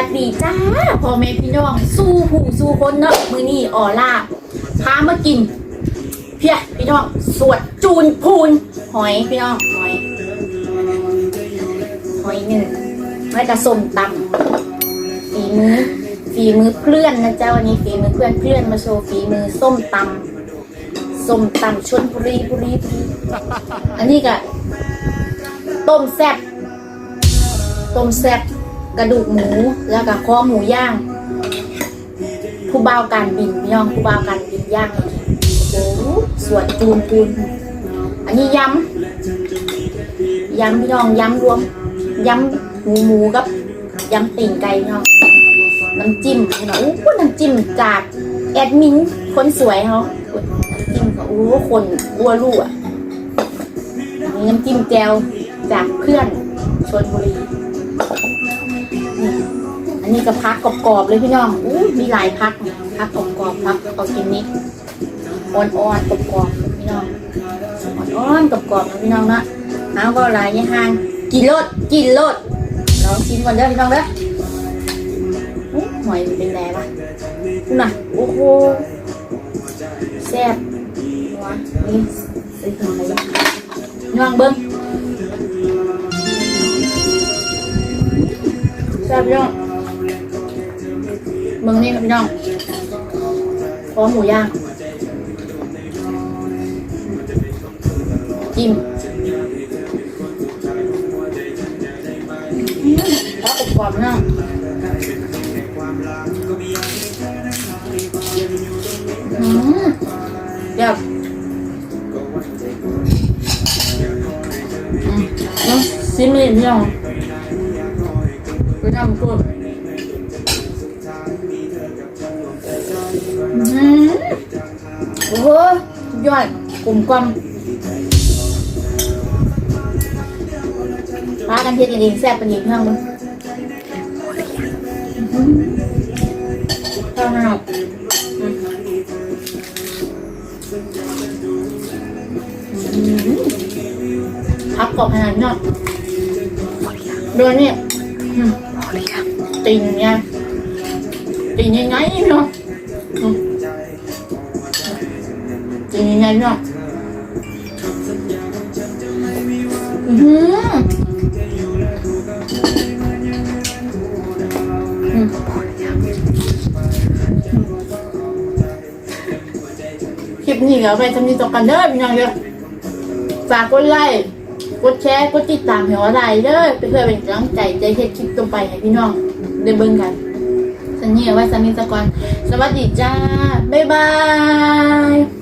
วัสดีจ้าพ่อแม่พี่น้อง สู้ผู้สู้คนเนาะมือนี่ออล่าพามากิน เพียพี่น้อง สวดจูนพูน หอยพี่น้อง หอย หอยหนึ่งแล้วก็ส้มตำฝีมือฝีมือเพื่อนนะเจ้าวันนี้ฝีมือเพื่อนเพื่อนมาโชว์ฝีมือส้มตำส้มตำชนบุรีบุรีบุรีอันนี้ก็ต้มแซ่บต้มแซ่บ กระดูกหมูแล้วก็ข้อหมูย่างผู้บ่าวการบินพี่น้องผู้บ่าวการบินย่างโอ้สวนจูนปูนอันนี้ยำยำพี่น้องยำรวมยำหมูหมูกับยำติ่งไก่พี่น้องน้ำจิ้มพี่น้องอู้น้ำจิ้มจากแอดมินคนสวยเขาน้ำจิ้มก็อู้คนอ้วลู่อะอันนี้น้ำจิ้มแจวจากเพื่อนชนบุรี นี้ก็พักกรอบๆเลยพี่น้องอู้มีหลายพักนะพักกรอบๆพักออร์แกนิกอ่อนๆกรอบๆพี่น้องอ่อนๆกรอบๆนะพี่น้องนะเอาก็หลายยี่ห้างกินรสกินรสลองชิมก่อนเด้อพี่น้องเด้อหอยมันเป็นไงล่ะดูน่ะโอ้โหแซ่บวะนี่ใส่ถุงอะไรพี่น้องเบิ้งแซ่บพี่น้อง เบิ้งนี่ครับพี่น้องพร้อมหมูย่างจิ้มแล้วอบกรอบนะอืมเดี๋ยวอืมเนาะซิมเลยพี่น้องไปทำตัว โอ้โหยอดกลุ่มกลมปลากันเทียนกันเองแซ่บกันอีกเพื่อนมึงข้าวหน้าอืมอืมพับกรอบขนาดนี้เนาะโดยนี่อืมตีนเนี่ยตีนยังไงเนาะ งไงเนาะอือหือคลิปนี้ก็ไปทำนี้ต่อกันเด้อพี่น้องเด้อฝากกดไลค์กดแชร์กดติดตามให้ว่าได้เด้อเพื่อเป็นกำลังใจใจเฮ็ดคลิปต่อไปให้พี่น้องได้เบิ่งกันสัญญาว่าสามีตะกอนสวัสดีจ้า บ๊ายบาย